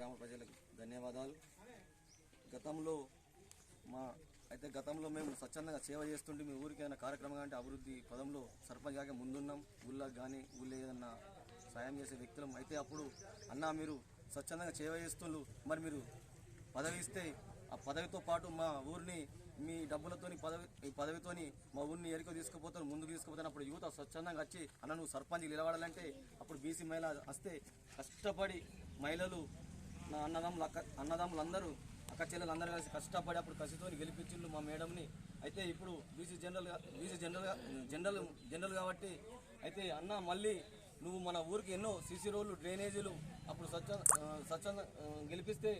గ్రామ ప్రజలకు ధన్యవాదాలు. గతంలో మా అయితే గతంలో మేము స్వచ్ఛందంగా సేవ చేస్తుంటే మీ ఊరికైనా కార్యక్రమం అంటే అభివృద్ధి పదంలో సర్పంచ్ కాక ముందున్నాం. ఊళ్ళకి కానీ ఊళ్ళో ఏదన్నా సాయం చేసే వ్యక్తులం అయితే అప్పుడు అన్న మీరు స్వచ్ఛందంగా సేవ చేస్తుండ్రు. మరి మీరు పదవి ఇస్తే ఆ పదవితో పాటు మా ఊరిని మీ డబ్బులతోని పదవి ఈ పదవితోని మా ఊరిని ఎరుక తీసుకుపోతాను ముందుకు తీసుకుపోతాను అప్పుడు యువత స్వచ్ఛందంగా వచ్చి అన్న నువ్వు సర్పంచ్ నిలబడాలంటే అప్పుడు బీసీ మహిళ వస్తే కష్టపడి మహిళలు నా అన్నదమ్ములు అక్క అన్నదమ్ములందరూ అక్క చెల్లెలందరూ కలిసి కష్టపడి అప్పుడు కసితో గెలిపించిండు మా మేడంని. అయితే ఇప్పుడు BC general BC general general general కాబట్టి అయితే అన్న మళ్ళీ నువ్వు మన ఊరికి ఎన్నో సీసీ రోడ్లు డ్రైనేజీలు అప్పుడు స్వచ్ఛ స్వచ్ఛంద గెలిపిస్తే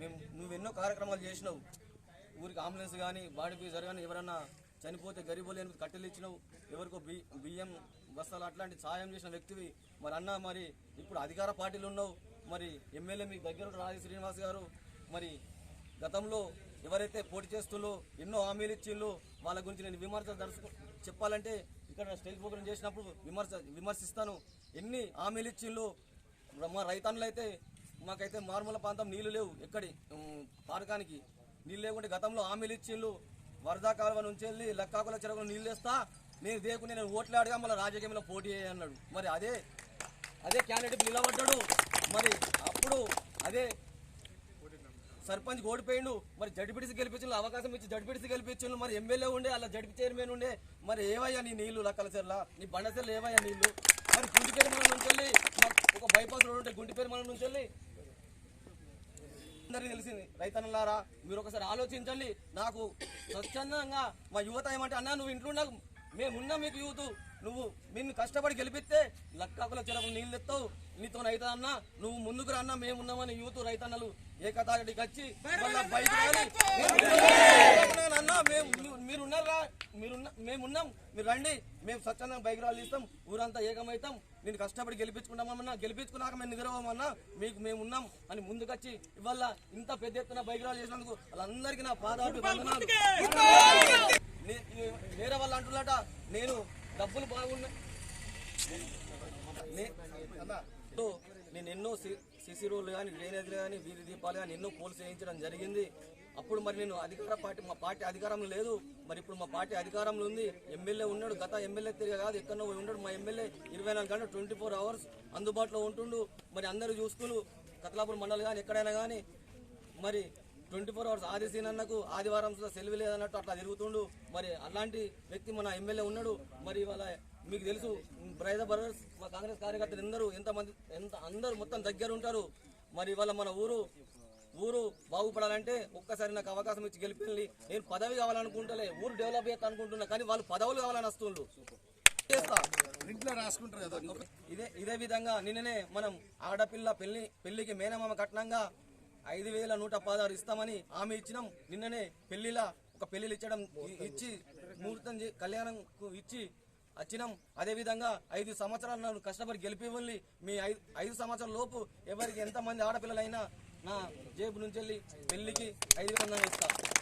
మేము నువ్వు ఎన్నో కార్యక్రమాలు చేసినావు. ఊరికి అంబులెన్స్ కానీ బాడీ ఫీజర్ కానీ ఎవరన్నా చనిపోతే గరీబులు లేని కట్టెలు ఇచ్చినావు. ఎవరికో బి బియ్యం బస్తాలు అట్లాంటి సాయం చేసిన వ్యక్తివి. మరి అన్న మరి ఇప్పుడు అధికార పార్టీలు ఉన్నావు. మరి ఎమ్మెల్యే మీ దగ్గర రాజు శ్రీనివాస్ గారు మరి గతంలో ఎవరైతే పోటీ చేస్తుల్లో ఎన్నో హామీలు ఇచ్చిండ్రు వాళ్ళ గురించి నేను విమర్శ దర్శకు చెప్పాలంటే ఇక్కడ స్టేజ్ ప్రోగ్రామ్ చేసినప్పుడు విమర్శ విమర్శిస్తాను. ఎన్ని హామీలు ఇచ్చిండ్రు మా రైతన్నులు అయితే మాకైతే మారుమూల ప్రాంతం నీళ్ళు లేవు ఎక్కడి పారకానికి నీళ్ళు లేకుంటే గతంలో హామీలు ఇచ్చిండ్రు వరదా కాలువ నుంచి వెళ్ళి లక్కాకుల చెరువులో నీళ్ళు వేస్తా నేను దేకుని నేను ఓట్లాడిగా మళ్ళీ రాజకీయంలో పోటీ అన్నాడు. మరి అదే అదే క్యాండిడేట్ నిలబడ్డాడు. మరి అప్పుడు అదే సర్పంచ్ ఓడిపోయిండు. మరి జడ్పీటీసీ గెలిపించిన అవకాశం ఇచ్చి జడ్పీటీసీ గెలిపించిండు మరి ఎమ్మెల్యే ఉండే అలా జడ్పీ చైర్మన్ ఉండే. మరి ఏవయ్యా నీ నీళ్ళు లక్కల చెర్ల? నీ బండ చెర్ల ఏవయ్యా నీళ్ళు? మరి గుంటిపేరు మన నుంచి వెళ్ళి ఒక బైపాస్ రోడ్ ఉంటే గుంటిపేరు మన నుంచి వెళ్ళి. అందరికీ తెలిసింది రైతన్నలారా మీరు ఒకసారి ఆలోచించండి. నాకు స్వచ్ఛందంగా మా యువత ఏమంటే అన్నా నువ్వు ఇంట్లో నాకు మేమున్నా మీకు యూత్. నువ్వు నిన్ను కష్టపడి గెలిపిస్తే లక్కాకుల చెరకు నీళ్ళు ఎత్తావు నీతో అవుతా అన్నా నువ్వు ముందుకు రా మేమున్నామని యూత్ రైతన్నలు ఏకతాటికి వచ్చి మేము మీరు- మీరున్నారా? మీరున్న మేమున్నాం. మీరు రండి. మేము స్వచ్ఛందంగా బైక్ రాళ్ళు ఇస్తాం. ఊరంతా ఏకమవుతాం. నేను కష్టపడి గెలిపించుకుంటామన్నా గెలిపించుకున్నాక మేము నిద్రపోమన్నా మీకు మేము ఉన్నాం అని ముందుకొచ్చి ఇవాళ ఇంత పెద్ద ఎత్తున బైక్ రాళ్ళు చేసినందుకు వాళ్ళందరికీ నా పాదాలు వేరే వాళ్ళు అంటున్నట నేను డబ్బులు బాగున్నా నేను ఎన్నో సి- సిసి రోడ్లు కానీ డ్రైనేజీలు కానీ వీధి దీపాలు కానీ ఎన్నో పోల్స్ వేయించడం జరిగింది. అప్పుడు మరి నేను అధికార పార్టీ మా పార్టీ అధికారంలో లేదు. మరి ఇప్పుడు మా పార్టీ అధికారంలో ఉంది. ఎమ్మెల్యే ఉన్నాడు. గత ఎమ్మెల్యే తిరిగి కాదు ఎక్కడో ఉన్నాడు. మా ఎమ్మెల్యే ఇరవై నాలుగు గంటలు ట్వంటీ ఫోర్ అవర్స్ అందుబాటులో ఉంటుండు. మరి అందరూ చూసుకుని కతలాపూర్ మండలి కానీ ఎక్కడైనా కానీ మరి ట్వంటీ ఫోర్ అవర్స్ ఆది సీనన్నకు ఆదివారం సెలవు లేదన్నట్టు అట్లా తిరుగుతుండు. మరి అలాంటి వ్యక్తి మన ఎమ్మెల్యే ఉన్నాడు. మరి ఇవాళ మీకు తెలుసు బ్రైదర్ బ్రదర్స్ కాంగ్రెస్ కార్యకర్తలు అందరూ ఎంతమంది ఎంత అందరూ మొత్తం దగ్గర ఉంటారు. మరి ఇవాళ మన ఊరు ఊరు బాగుపడాలంటే ఒక్కసారి నాకు అవకాశం ఇచ్చి గెలిపింది నేను పదవి కావాలనుకుంటలే ఊరు డెవలప్ చేస్తా అనుకుంటున్నా కానీ వాళ్ళు పదవులు కావాలని వస్తుండ్రు. ఇదే ఇదే విధంగా నిన్ననే మనం ఆడపిల్ల పెళ్ళి పెళ్ళికి మేనమామ కట్నంగా ఐదు వేల నూట పదహారు ఇస్తామని హామీ ఇచ్చినాం. నిన్ననే పెళ్ళిలా ఒక పెళ్ళిలు ఇచ్చడం ఇచ్చి ముహూర్తం చే- కళ్యాణం ఇచ్చి వచ్చినాం. అదే విధంగా ఐదు సంవత్సరాలు నన్ను కష్టపడి గెలిపివ్వండి. మీ ఐదు ఐదు సంవత్సరాల లోపు ఎవరికి ఎంతమంది ఆడపిల్లలైనా నా జేబు నుంచి వెళ్ళి పెళ్ళికి ఐదు వందలు ఇస్తాను